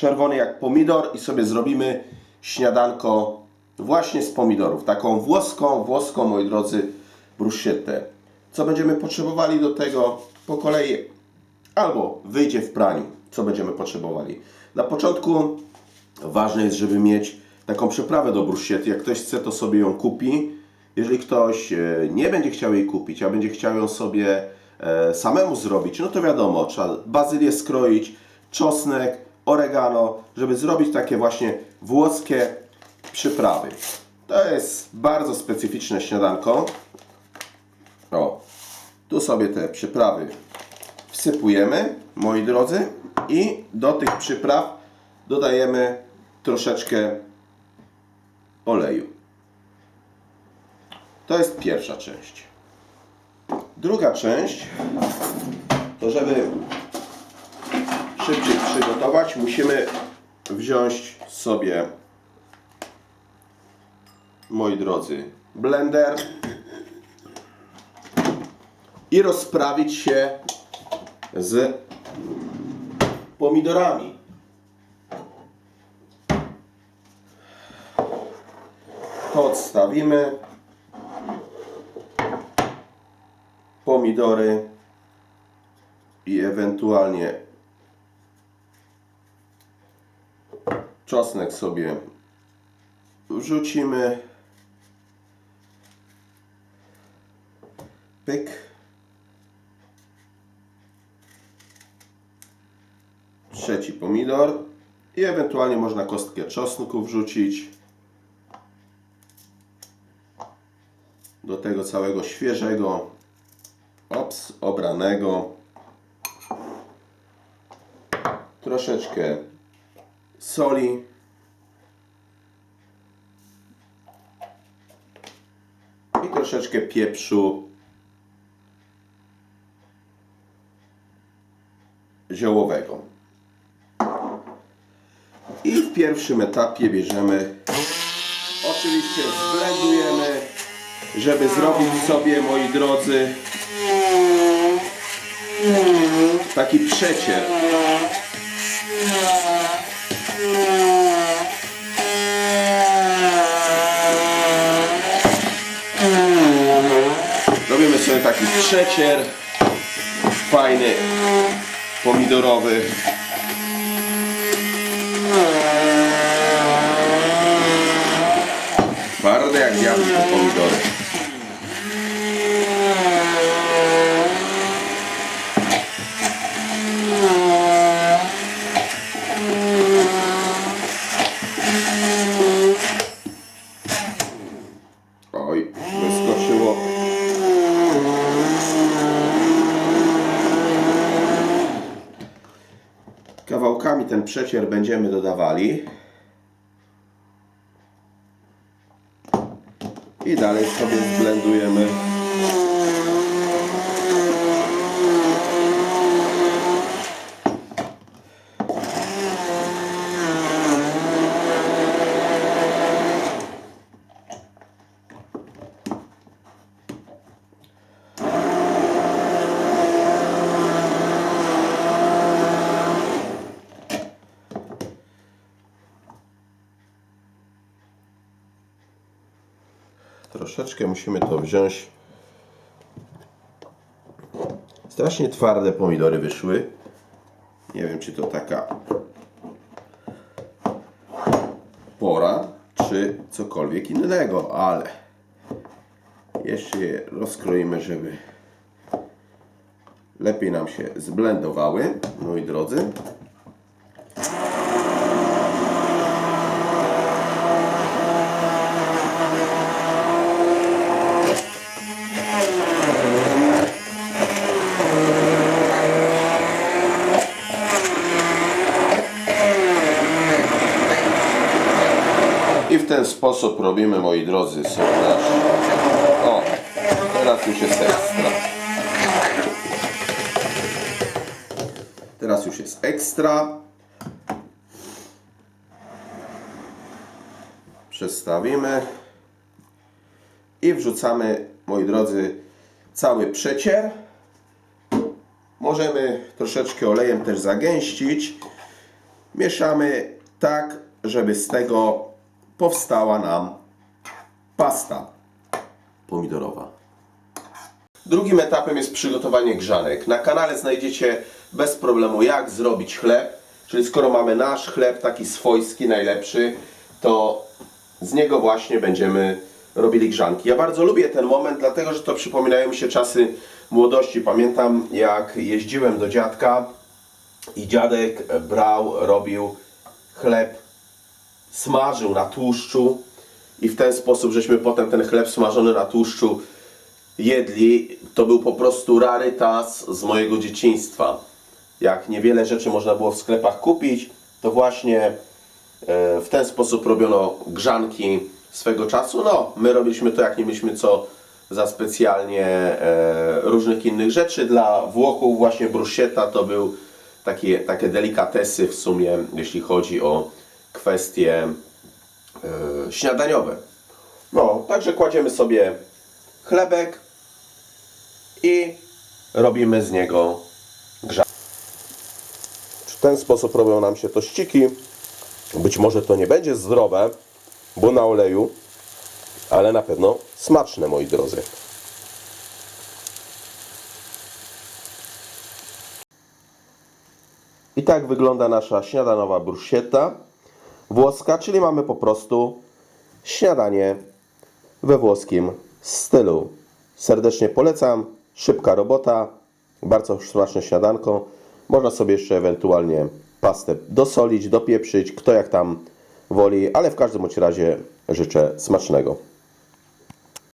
czerwony jak pomidor i sobie zrobimy śniadanko właśnie z pomidorów. Taką włoską, włoską, moi drodzy, bruschettę. Co będziemy potrzebowali do tego po kolei albo wyjdzie w praniu, co będziemy potrzebowali. Na początku ważne jest, żeby mieć taką przyprawę do bruschetty. Jak ktoś chce, to sobie ją kupi. Jeżeli ktoś e, nie będzie chciał jej kupić, a będzie chciał ją sobie e, samemu zrobić, no to wiadomo, trzeba bazylię skroić, czosnek, oregano, żeby zrobić takie właśnie włoskie przyprawy. To jest bardzo specyficzne śniadanko. O, tu sobie te przyprawy wsypujemy, moi drodzy, i do tych przypraw dodajemy troszeczkę oleju. To jest pierwsza część. Druga część to żeby szybciej przygotować, musimy wziąć sobie, moi drodzy, blender i rozprawić się z pomidorami. To odstawimy. Pomidory i ewentualnie czosnek sobie wrzucimy. Pyk. trzeci pomidor i ewentualnie można kostkę czosnku wrzucić do tego całego świeżego ops, obranego troszeczkę soli i troszeczkę pieprzu ziołowego. I w pierwszym etapie bierzemy, oczywiście zblendujemy, żeby zrobić sobie, moi drodzy, taki przecier. Robimy sobie taki przecier, fajny, pomidorowy. Twarde jak diabły te pomidory. Oj, wyskoczyło. Kawałkami ten przecier będziemy dodawali. I dalej sobie zblendujemy. Troszeczkę musimy to wziąć. Strasznie twarde pomidory wyszły. Nie wiem, czy to taka pora, czy cokolwiek innego, ale jeszcze je rozkroimy, żeby lepiej nam się zblendowały, moi drodzy. Sposób robimy, moi drodzy, nasz... O, teraz już jest ekstra. Teraz już jest ekstra. Przestawimy. I wrzucamy, moi drodzy, cały przecier. Możemy troszeczkę olejem też zagęścić. mieszamy tak, żeby z tego powstała nam pasta pomidorowa. Drugim etapem jest przygotowanie grzanek. Na kanale znajdziecie bez problemu jak zrobić chleb. Czyli skoro mamy nasz chleb taki swojski, najlepszy, to z niego właśnie będziemy robili grzanki. Ja bardzo lubię ten moment, dlatego że to przypominają mi się czasy młodości. Pamiętam jak jeździłem do dziadka i dziadek brał, robił chleb, smażył na tłuszczu i w ten sposób żeśmy potem ten chleb smażony na tłuszczu jedli, to był po prostu rarytas z mojego dzieciństwa. Jak niewiele rzeczy można było w sklepach kupić, to właśnie e, w ten sposób robiono grzanki swego czasu. No, my robiliśmy to, jak nie mieliśmy co za specjalnie e, różnych innych rzeczy. Dla Włochów właśnie bruschetta to był takie, takie delikatesy w sumie, jeśli chodzi o kwestie e, śniadaniowe. No, także kładziemy sobie chlebek i robimy z niego grzanki. W ten sposób robią nam się tościki. Być może to nie będzie zdrowe, bo na oleju, ale na pewno smaczne, moi drodzy. I tak wygląda nasza śniadanowa bruschetta włoska, czyli mamy po prostu śniadanie we włoskim stylu. Serdecznie polecam, szybka robota, bardzo smaczne śniadanko. Można sobie jeszcze ewentualnie pastę dosolić, dopieprzyć, kto jak tam woli, ale w każdym bądź razie życzę smacznego.